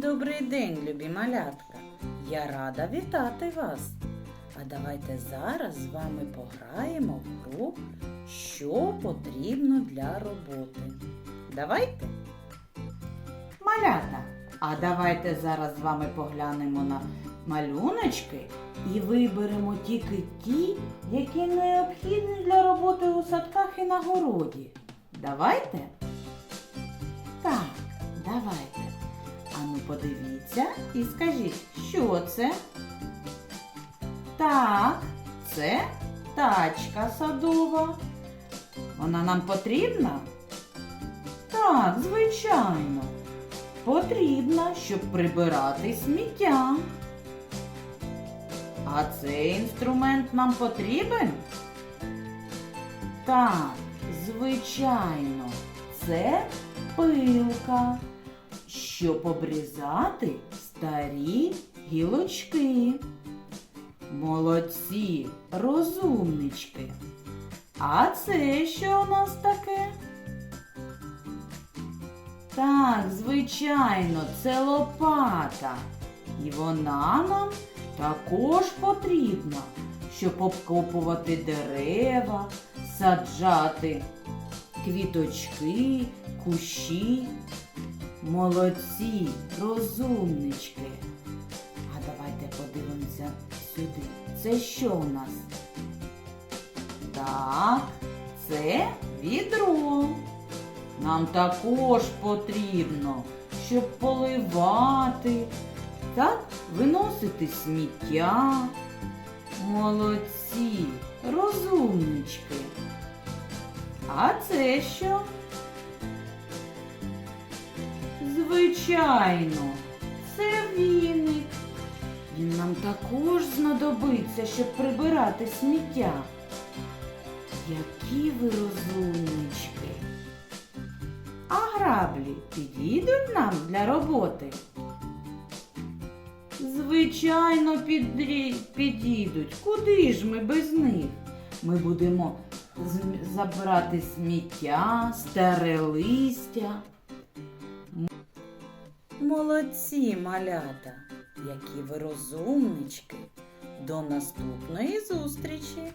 Добрий день, любі малятка. Я рада вітати вас. А давайте зараз з вами пограємо в гру, що потрібно для роботи. Давайте. Малята, а давайте зараз з вами поглянемо на малюночки і виберемо тільки ті, які необхідні для роботи у садках і на городі. Давайте? Так, давайте. Ану, подивіться і скажіть, що це? Так, це тачка садова. Вона нам потрібна? Так, звичайно. Потрібна, щоб прибирати сміття. А цей інструмент нам потрібен? Так, звичайно, це пилка, щоб обрізати старі гілочки. Молодці, розумнички. А це що у нас таке? Так, звичайно, це лопата. І вона нам також потрібна, щоб обкопувати дерева, саджати квіточки, кущі. Молодці, розумнички. А давайте подивимося сюди. Це що у нас? Так, це відро. Нам також потрібно, щоб поливати, так, виносити сміття. Молодці, розумнички. А це що? Звичайно, це віник. Він нам також знадобиться, щоб прибирати сміття. Які ви розумнички. А граблі підійдуть нам для роботи? Звичайно, підрі- підійдуть. Куди ж ми без них? Ми будемо забирати сміття, старе листя. Молодці, малята, які ви розумнички. До наступної зустрічі!